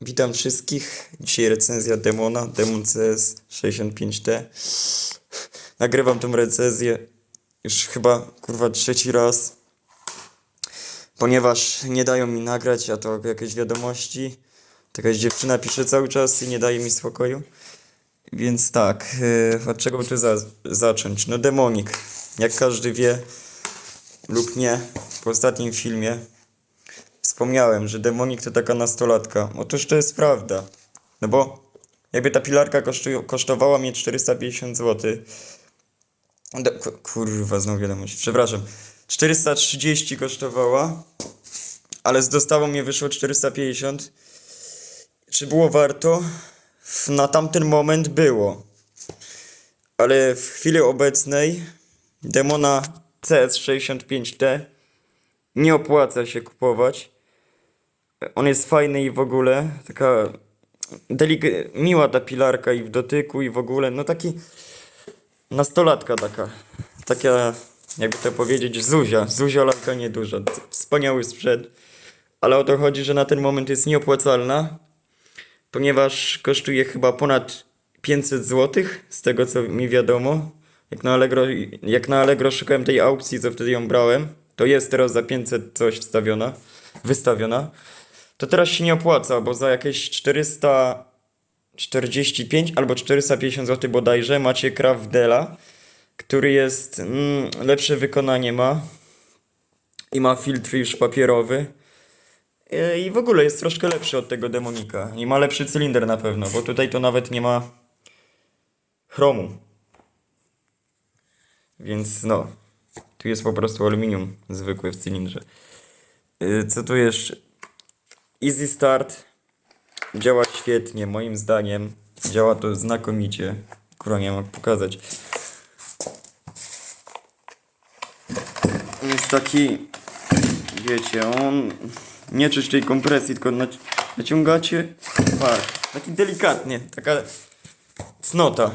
Witam wszystkich. Dzisiaj recenzja Demona, Demon CS 65D. Nagrywam tą recenzję już chyba kurwa trzeci raz, ponieważ nie dają mi nagrać, a to jakieś wiadomości. Jakaś dziewczyna pisze cały czas i nie daje mi spokoju. Więc tak, yy, od czego by tu za zacząć? No demonik, jak każdy wie lub nie, po ostatnim filmie Wspomniałem, że demonik to taka nastolatka. Otóż to jest prawda. No bo jakby ta pilarka kosztowała mnie 450 zł. Do, ku- kurwa, znowu wiadomość. Przepraszam. 430 kosztowała, ale z dostawą mnie wyszło 450. Czy było warto? Na tamten moment było. Ale w chwili obecnej demona CS65T nie opłaca się kupować. On jest fajny i w ogóle, taka delik- miła ta pilarka i w dotyku i w ogóle, no taki nastolatka taka, taka jakby to powiedzieć Zuzia, Zuzia lalka nieduża, wspaniały sprzęt, ale o to chodzi, że na ten moment jest nieopłacalna, ponieważ kosztuje chyba ponad 500 zł, z tego co mi wiadomo. Jak na Allegro, jak na Allegro szukałem tej aukcji, co wtedy ją brałem, to jest teraz za 500 coś wstawiona, wystawiona. To teraz się nie opłaca, bo za jakieś 445 albo 450 zł bodajże macie Craftdela, który jest mm, lepsze wykonanie ma i ma filtr już papierowy. E, I w ogóle jest troszkę lepszy od tego demonika. I ma lepszy cylinder na pewno, bo tutaj to nawet nie ma chromu. Więc no, tu jest po prostu aluminium zwykłe w cylindrze. Y, Co tu jeszcze? Easy Start działa świetnie, moim zdaniem. Działa to znakomicie. Kurwa, nie mam pokazać. Jest taki, wiecie, on nie czyść tej kompresji, tylko naci- naciągacie. Tak, taki delikatnie, taka cnota.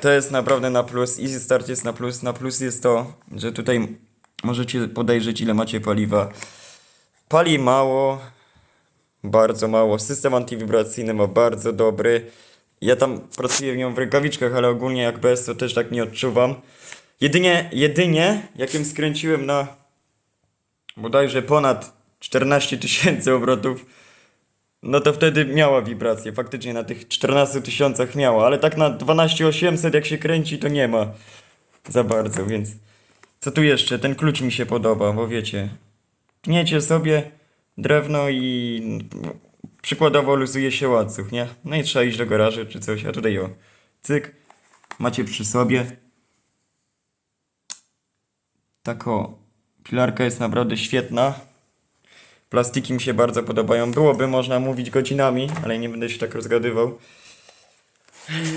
To jest naprawdę na plus. Easy Start jest na plus. Na plus jest to, że tutaj możecie podejrzeć ile macie paliwa. Pali mało, bardzo mało. System antywibracyjny ma bardzo dobry. Ja tam pracuję w nią w rękawiczkach, ale ogólnie jak bez to też tak nie odczuwam. Jedynie, jedynie jak ją skręciłem na bodajże ponad 14 tysięcy obrotów, no to wtedy miała wibrację. Faktycznie na tych 14 tysiącach miała, ale tak na 12800 jak się kręci to nie ma za bardzo, więc co tu jeszcze? Ten klucz mi się podoba, bo wiecie, tniecie sobie drewno i przykładowo luzuje się łańcuch, nie? No i trzeba iść do garażu czy coś, a tutaj o, cyk, macie przy sobie. Tak o, pilarka jest naprawdę świetna. Plastiki mi się bardzo podobają. Byłoby można mówić godzinami, ale nie będę się tak rozgadywał.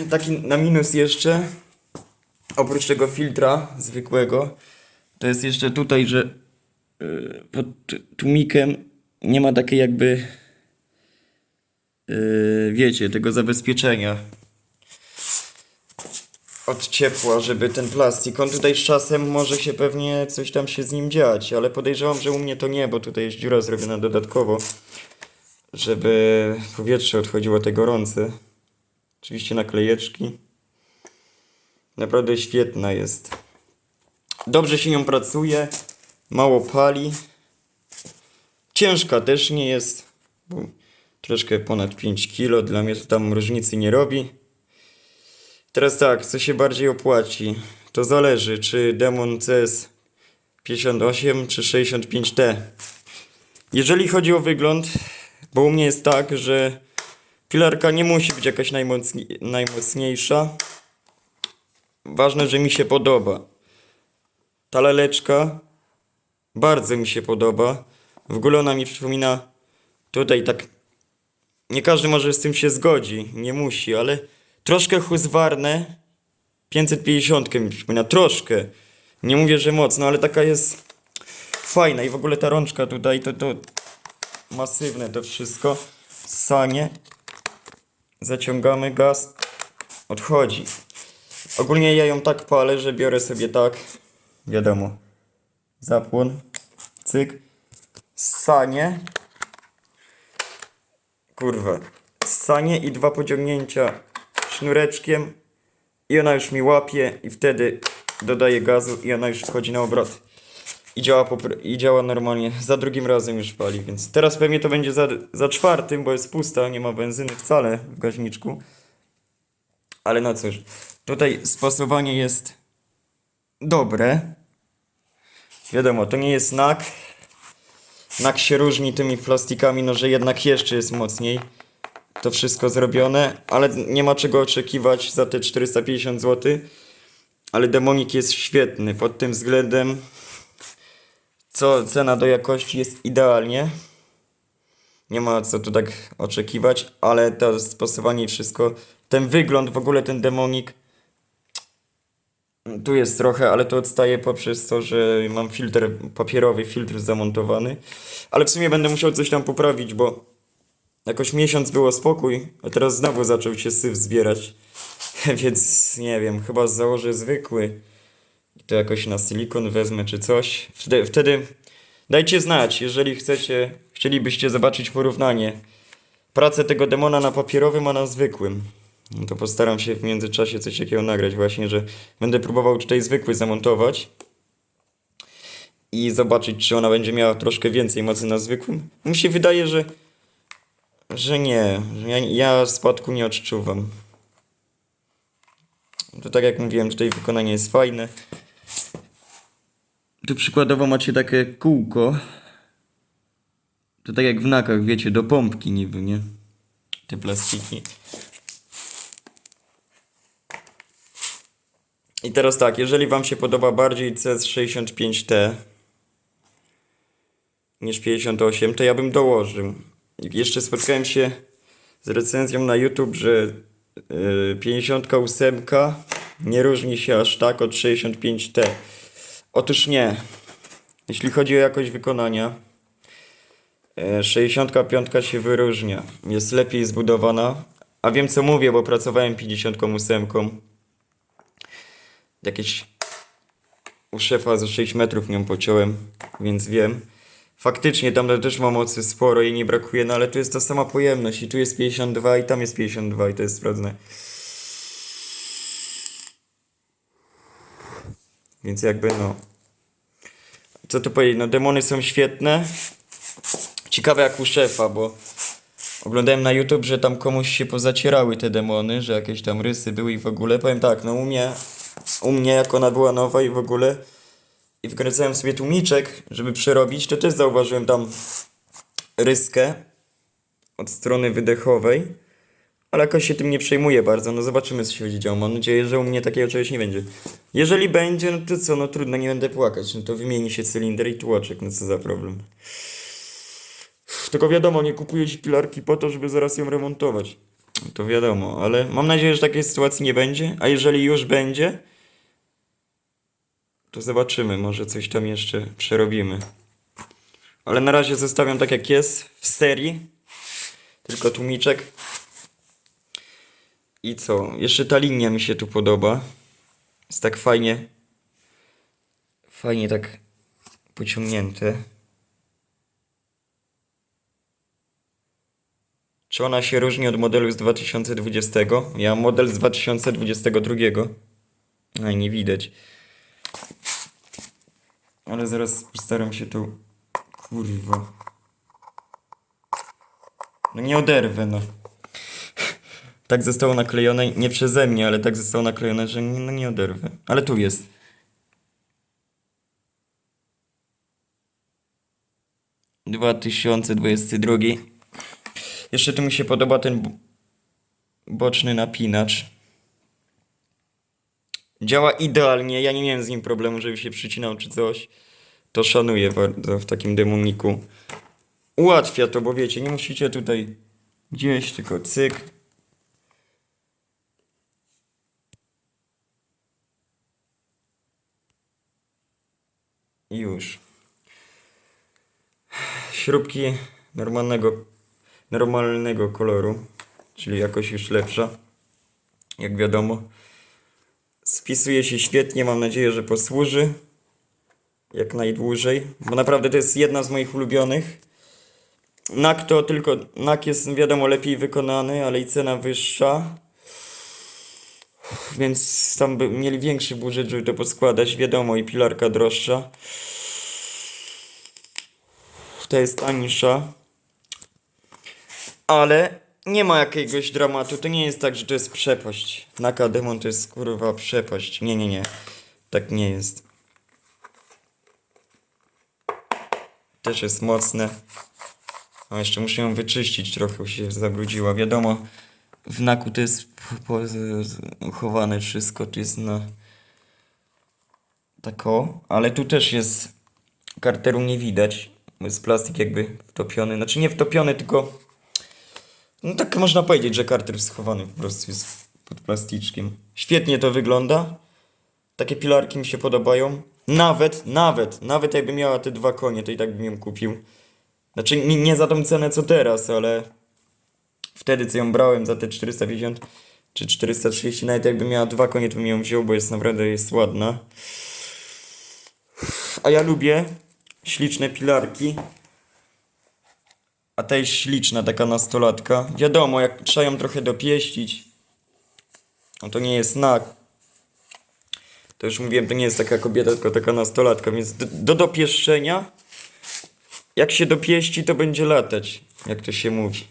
Taki na minus jeszcze, oprócz tego filtra zwykłego, to jest jeszcze tutaj, że yy, pod tłumikiem nie ma takiej jakby, yy, wiecie, tego zabezpieczenia od ciepła, żeby ten plastik, on tutaj z czasem może się pewnie coś tam się z nim dziać, ale podejrzewam, że u mnie to nie, bo tutaj jest dziura zrobiona dodatkowo, żeby powietrze odchodziło te gorące. Oczywiście naklejeczki. Naprawdę świetna jest. Dobrze się nią pracuje, mało pali. Ciężka też nie jest, bo troszkę ponad 5 kg, dla mnie to tam różnicy nie robi. Teraz tak, co się bardziej opłaci? To zależy, czy Demon CS 58 czy 65T. Jeżeli chodzi o wygląd, bo u mnie jest tak, że pilarka nie musi być jakaś najmocni najmocniejsza. Ważne, że mi się podoba. Ta laleczka bardzo mi się podoba. W ogóle ona mi przypomina tutaj tak nie każdy może z tym się zgodzi, nie musi, ale troszkę huzwarne 550 mi przypomina, troszkę. Nie mówię, że mocno, ale taka jest fajna i w ogóle ta rączka tutaj to, to masywne to wszystko. Sanie. Zaciągamy gaz. Odchodzi. Ogólnie ja ją tak palę, że biorę sobie tak. Wiadomo. Zapłon. Cyk. Sanie. kurwa, ssanie i dwa pociągnięcia sznureczkiem i ona już mi łapie i wtedy dodaję gazu i ona już wchodzi na obrot. I działa, I działa normalnie. Za drugim razem już pali, więc teraz pewnie to będzie za, za czwartym, bo jest pusta, nie ma benzyny wcale w gaźniczku. Ale no cóż, tutaj spasowanie jest dobre. Wiadomo, to nie jest NAK. NAK się różni tymi plastikami, no że jednak jeszcze jest mocniej to wszystko zrobione, ale nie ma czego oczekiwać za te 450 zł. Ale demonik jest świetny pod tym względem. Co cena do jakości jest idealnie. Nie ma co tu tak oczekiwać, ale to spasowanie i wszystko, ten wygląd, w ogóle ten demonik. Tu jest trochę, ale to odstaje poprzez to, że mam filtr papierowy, filtr zamontowany. Ale w sumie będę musiał coś tam poprawić, bo jakoś miesiąc było spokój, a teraz znowu zaczął się syf zbierać. Więc nie wiem, chyba założę zwykły. To jakoś na silikon wezmę czy coś. Wtedy, wtedy dajcie znać, jeżeli chcecie, chcielibyście zobaczyć porównanie. Pracę tego demona na papierowym, a na zwykłym. No to postaram się w międzyczasie coś takiego nagrać właśnie, że będę próbował tutaj zwykły zamontować i zobaczyć, czy ona będzie miała troszkę więcej mocy na zwykłym. Mi się wydaje, że że nie, ja, ja spadku nie odczuwam. To tak jak mówiłem, tutaj wykonanie jest fajne. Tu przykładowo macie takie kółko. To tak jak w nakach, wiecie, do pompki niby, nie? Te plastiki. I teraz tak, jeżeli Wam się podoba bardziej CS65T niż 58, to ja bym dołożył. Jeszcze spotkałem się z recenzją na YouTube, że yy, 58 nie różni się aż tak od 65T. Otóż nie. Jeśli chodzi o jakość wykonania, yy, 65 się wyróżnia. Jest lepiej zbudowana. A wiem co mówię, bo pracowałem 58. Jakieś u szefa za 6 metrów nią pociąłem, więc wiem. Faktycznie tam też ma mocy sporo i nie brakuje, no ale tu jest ta sama pojemność i tu jest 52 i tam jest 52 i to jest sprawdzone. Więc jakby no... Co tu powiedzieć, no demony są świetne. Ciekawe jak u szefa, bo oglądałem na YouTube, że tam komuś się pozacierały te demony, że jakieś tam rysy były i w ogóle. Powiem tak, no u mnie, u mnie jak ona była nowa i w ogóle i wkręcałem sobie tłumiczek, żeby przerobić, to też zauważyłem tam ryskę od strony wydechowej, ale jakoś się tym nie przejmuję bardzo. No zobaczymy, co się będzie działo. Mam nadzieję, że u mnie takiego czegoś nie będzie. Jeżeli będzie, no to co, no trudno, nie będę płakać. No to wymieni się cylinder i tłoczek, no co za problem. Tylko wiadomo, nie kupuję ci pilarki po to, żeby zaraz ją remontować. To wiadomo, ale mam nadzieję, że takiej sytuacji nie będzie, a jeżeli już będzie, to zobaczymy, może coś tam jeszcze przerobimy. Ale na razie zostawiam tak jak jest w serii. Tylko tłumiczek. I co? Jeszcze ta linia mi się tu podoba. Jest tak fajnie. Fajnie tak pociągnięte. Czy ona się różni od modelu z 2020? Ja model z 2022. No nie widać. Ale zaraz postaram się tu. Kurwa. No nie oderwę, no. Tak zostało naklejone, nie przeze mnie, ale tak zostało naklejone, że nie, no nie oderwę. Ale tu jest. Dwa tysiące dwudziesty drugi. Jeszcze tu mi się podoba ten bo- boczny napinacz. Działa idealnie, ja nie miałem z nim problemu, żeby się przycinał czy coś. To szanuję bardzo w takim demoniku. Ułatwia to, bo wiecie, nie musicie tutaj gdzieś, tylko cyk. Już. Śrubki normalnego, normalnego koloru, czyli jakoś już lepsza, jak wiadomo. Spisuje się świetnie, mam nadzieję, że posłuży jak najdłużej, bo naprawdę to jest jedna z moich ulubionych. NAK to tylko, NAK jest wiadomo lepiej wykonany, ale i cena wyższa. Więc tam by mieli większy budżet, żeby to poskładać. Wiadomo, i pilarka droższa. Ta jest tańsza. Ale nie ma jakiegoś dramatu. To nie jest tak, że to jest przepaść. Naka Demon to jest kurwa przepaść. Nie, nie, nie. Tak nie jest. Też jest mocne. A jeszcze muszę ją wyczyścić, trochę się zabrudziła. Wiadomo, w naku to jest uchowane wszystko, to jest na tak o, ale tu też jest karteru nie widać, bo jest plastik jakby wtopiony, znaczy nie wtopiony, tylko no tak można powiedzieć, że karter schowany po prostu jest pod plasticzkiem. Świetnie to wygląda. Takie pilarki mi się podobają. Nawet, nawet, nawet jakby miała te dwa konie, to i tak bym ją kupił. Znaczy nie, nie za tą cenę co teraz, ale wtedy co ją brałem za te 450 czy 430, nawet jakby miała dwa konie, to bym ją wziął, bo jest naprawdę jest ładna. A ja lubię śliczne pilarki. A ta jest śliczna, taka nastolatka. Wiadomo, jak trzeba ją trochę dopieścić, no to nie jest nak. To już mówiłem, to nie jest taka kobieta, tylko taka nastolatka, więc do, do dopieszczenia, jak się dopieści, to będzie latać, jak to się mówi.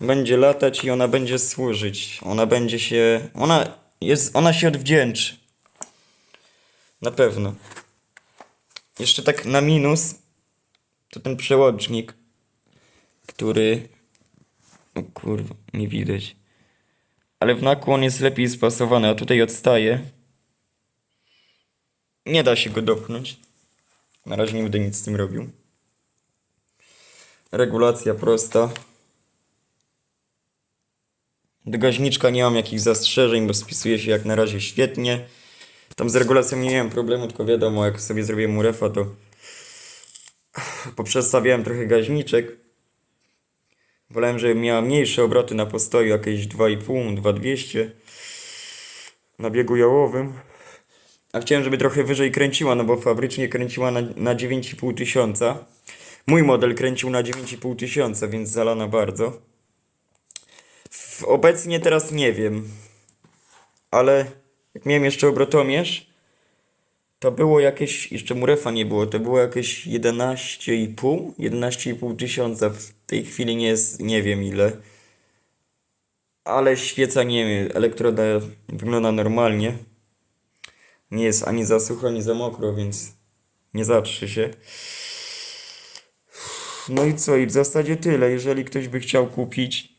Będzie latać i ona będzie służyć. Ona będzie się, ona jest, ona się odwdzięczy. Na pewno. Jeszcze tak na minus, to ten przełącznik, który, o kurwa, nie widać. Ale w naku on jest lepiej spasowany, a tutaj odstaje. Nie da się go dopchnąć. Na razie nie będę nic z tym robił. Regulacja prosta. Do gaźniczka nie mam jakichś zastrzeżeń, bo spisuje się jak na razie świetnie. Tam z regulacją nie miałem problemu, tylko wiadomo, jak sobie zrobiłem mu refa, to poprzestawiałem trochę gaźniczek. Wolałem, żeby miała mniejsze obroty na postoju, jakieś 2,5, 2,200 na biegu jałowym. A chciałem, żeby trochę wyżej kręciła, no bo fabrycznie kręciła na, na 9,5 tysiąca. Mój model kręcił na 9,5 tysiąca, więc zalana bardzo. Obecnie teraz nie wiem, ale jak miałem jeszcze obrotomierz, to było jakieś, jeszcze Murefa nie było, to było jakieś 11,5, 11,5 tysiąca. Tej chwili nie jest, nie wiem ile. Ale świeca nie wiem, elektroda wygląda normalnie. Nie jest ani za sucho, ani za mokro, więc nie zatrzy się. No i co? I w zasadzie tyle. Jeżeli ktoś by chciał kupić.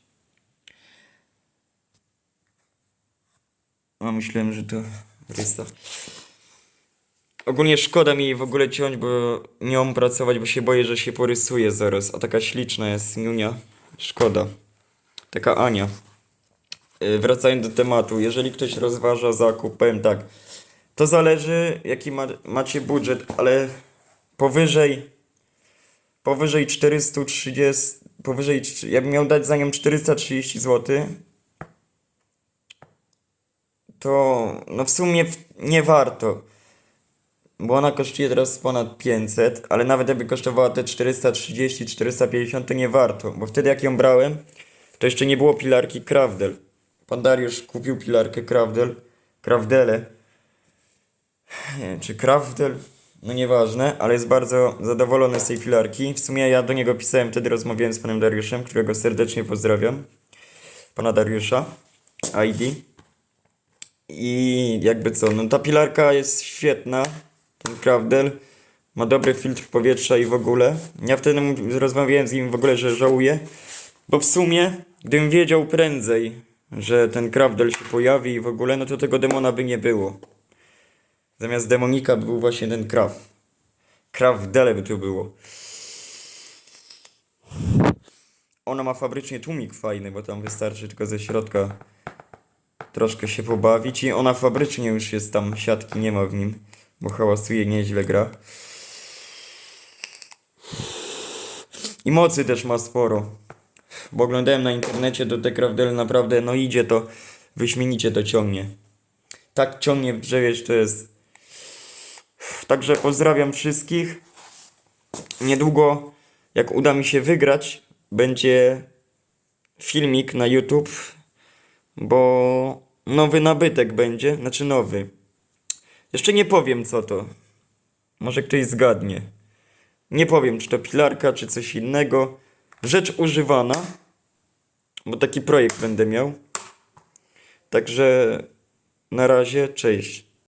A myślałem, że to rysa. Ogólnie szkoda mi jej w ogóle ciąć, bo nią pracować, bo się boję, że się porysuje zaraz. A taka śliczna jest Niunia. Szkoda. Taka Ania. Yy, Wracając do tematu, jeżeli ktoś rozważa zakup, powiem tak. To zależy jaki ma, macie budżet, ale powyżej powyżej 430, powyżej, ja bym miał dać za nią 430 zł, to no w sumie nie warto, bo ona kosztuje teraz ponad 500, ale nawet jakby kosztowała te 430, 450, to nie warto, bo wtedy jak ją brałem, to jeszcze nie było pilarki Krawdel. Pan Dariusz kupił pilarkę Krawdel, Krawdele, czy Krawdel, no nieważne, ale jest bardzo zadowolony z tej pilarki. W sumie ja do niego pisałem, wtedy rozmawiałem z panem Dariuszem, którego serdecznie pozdrawiam. Pana Dariusza, ID. I jakby co, no ta pilarka jest świetna, ten Krawdel. Ma dobry filtr powietrza i w ogóle. Ja wtedy rozmawiałem z nim w ogóle, że żałuję, bo w sumie, gdybym wiedział prędzej, że ten Krawdel się pojawi i w ogóle, no to tego demona by nie było. Zamiast demonika był właśnie ten kraw. Kraw w dele by tu było. Ona ma fabrycznie tłumik fajny, bo tam wystarczy tylko ze środka troszkę się pobawić i ona fabrycznie już jest tam, siatki nie ma w nim, bo hałasuje, nieźle gra. I mocy też ma sporo. Bo oglądałem na internecie, to te Krawdel naprawdę, no idzie to, wyśmienicie to ciągnie. Tak ciągnie, że wiesz, to jest Także pozdrawiam wszystkich. Niedługo, jak uda mi się wygrać będzie filmik na YouTube, bo nowy nabytek będzie, znaczy nowy. Jeszcze nie powiem co to. Może ktoś zgadnie. Nie powiem, czy to pilarka, czy coś innego. Rzecz używana, bo taki projekt będę miał. Także na razie, cześć.